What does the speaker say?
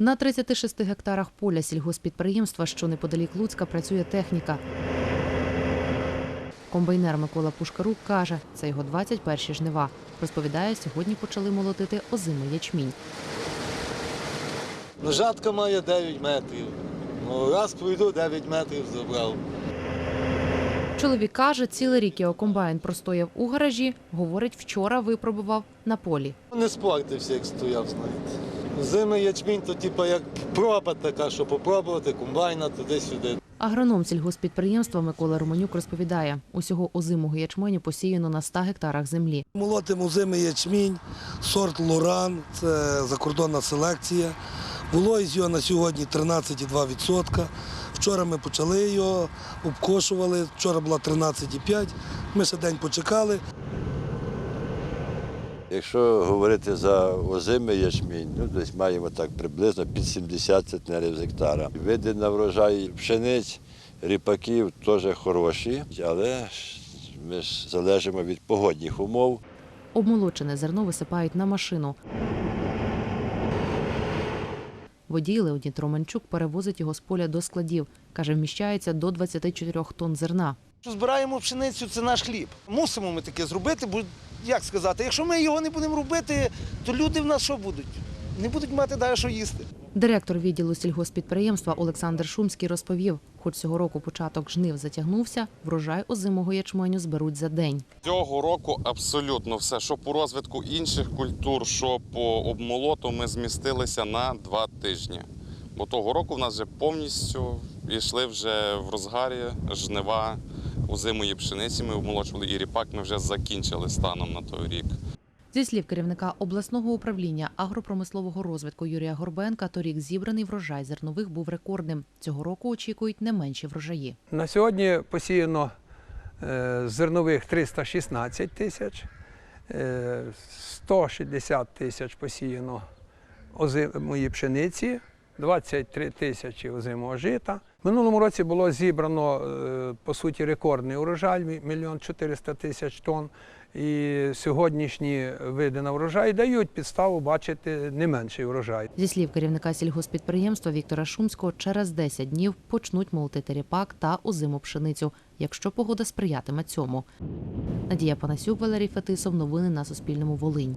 На 36 гектарах поля сільгоспідприємства, що неподалік Луцька, працює техніка. Комбайнер Микола Пушкарук каже, це його 21-ші жнива. Розповідає, сьогодні почали молотити озимий ячмінь. Ну, жатка має 9 метрів. Ну, раз пройду 9 метрів забрав. Чоловік каже, цілий рік його комбайн простояв у гаражі. Говорить, вчора випробував на полі. Не спортився, як стояв, знаєте. Зими ячмінь, то типу як проба така, що попробувати, комбайна туди-сюди. Агроном сільгоспідприємства Микола Романюк розповідає, усього озимого ячменю посіяно на 100 гектарах землі. Молотимо зими ячмінь, сорт Лоран, це закордонна селекція. Вологість його на сьогодні 13,2%. Вчора ми почали його, обкошували, вчора була 13,5%. Ми ще день почекали. Якщо говорити за озимий ячмінь, ну десь маємо так приблизно під 70 центнерів з гектара. Види на врожай пшениць, ріпаків теж хороші, але ми ж залежимо від погодних умов. Обмолочене зерно висипають на машину. Водій Леонід Романчук перевозить його з поля до складів. Каже, вміщається до 24 тонн зерна. Збираємо пшеницю, це наш хліб. Мусимо ми таке зробити, бо як сказати, якщо ми його не будемо робити, то люди в нас що будуть? Не будуть мати далі що їсти. Директор відділу сільгоспідприємства Олександр Шумський розповів, хоч цього року початок жнив затягнувся, врожай озимого ячменю зберуть за день. Цього року абсолютно все, що по розвитку інших культур, що по обмолоту, ми змістилися на два тижні. Бо того року в нас вже повністю йшли вже в розгарі жнива озимої пшениці. Ми обмолочували і ріпак. Ми вже закінчили станом на той рік. Зі слів керівника обласного управління агропромислового розвитку Юрія Горбенка, торік зібраний врожай зернових був рекордним. Цього року очікують не менші врожаї. На сьогодні посіяно е, зернових 316 тисяч, е, 160 тисяч посіяно озимої пшениці, 23 тисячі озимого жита. Минулому році було зібрано, е, по суті, рекордний урожай, мі- мільйон 400 тисяч тонн. І сьогоднішні види на врожай дають підставу бачити не менший врожай. Зі слів керівника сільгоспідприємства Віктора Шумського, через 10 днів почнуть молотити ріпак та озиму пшеницю, якщо погода сприятиме цьому. Надія Панасюк, Валерій Фетисов. Новини на Суспільному. Волинь.